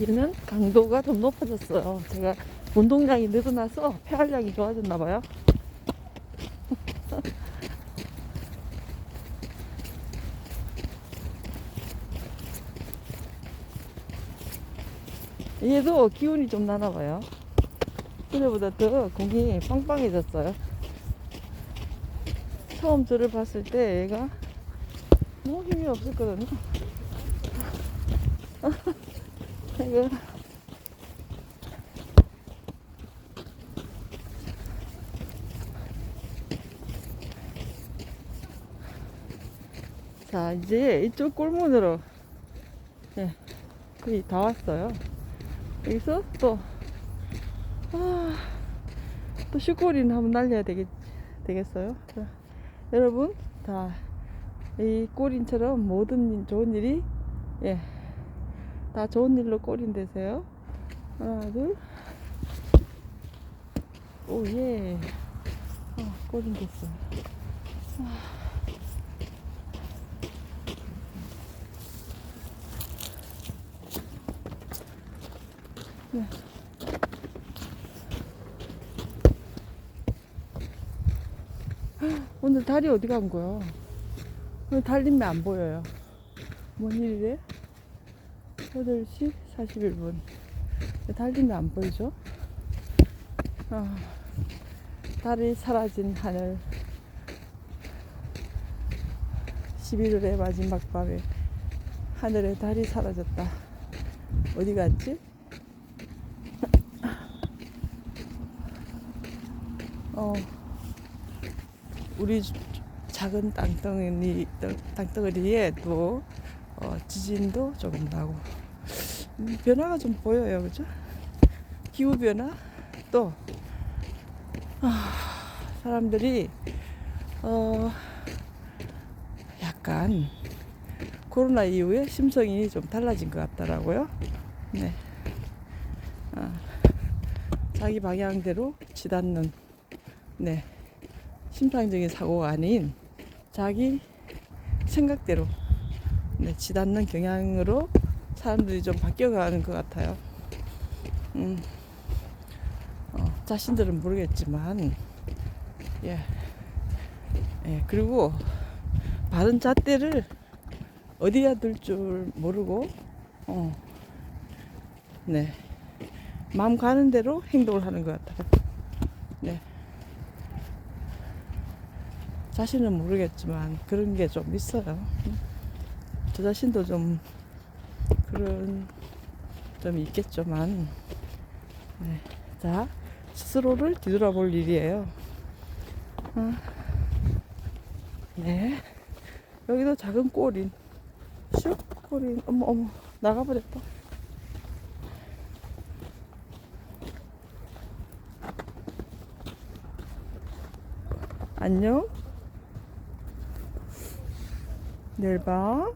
얘는 강도가 좀 높아졌어요. 제가 운동량이 늘어나서 폐활량이 좋아졌나 봐요. 얘도 기운이 좀 나나 봐요. 그래보다 더 공이 빵빵해졌어요. 처음 저를 봤을 때 얘가 너무 힘이 없었거든요. 이거 자 이제 이쪽 골문으로 예, 거의 다 왔어요. 여기서 또 아, 또 슈코리는 한번 날려야 되겠, 되겠어요. 자, 여러분 다 이 꼬린처럼 모든 일, 좋은 일이 예, 다 좋은 일로 꼬린 되세요. 하나 둘. 오 예. 어, 꼬린 됐어. 네. 오늘 달이 어디 간 거야? 오늘 달림매 안 보여요. 뭔 일이래? 8시 41분. 달림매 안 보이죠? 아, 달이 사라진 하늘. 11월의 마지막 밤에 하늘에 달이 사라졌다. 어디 갔지? 어, 우리 주- 작은 땅덩어리, 땅- 땅덩어리에 또 어, 지진도 조금 나고 음, 변화가 좀 보여요, 그죠? 기후 변화 또 아, 사람들이 어, 약간 코로나 이후에 심성이 좀 달라진 것 같더라고요. 네. 아, 자기 방향대로 치닫는 네. 심상적인 사고가 아닌 자기 생각대로 네, 치닫는 경향으로 사람들이 좀 바뀌어가는 것 같아요. 음, 어, 자신들은 모르겠지만, 예, 예, 그리고 바른 잣대를 어디야 둘 줄 모르고, 어, 네, 마음 가는 대로 행동을 하는 것 같아요. 네. 자신은 모르겠지만 그런 게 좀 있어요. 저 자신도 좀 그런 점이 있겠지만, 네. 자 스스로를 뒤돌아볼 일이에요. 어. 네. 여기도 작은 꼬린, 슉 꼬린, 어머 어머 나가버렸다. 안녕. 내일 봐.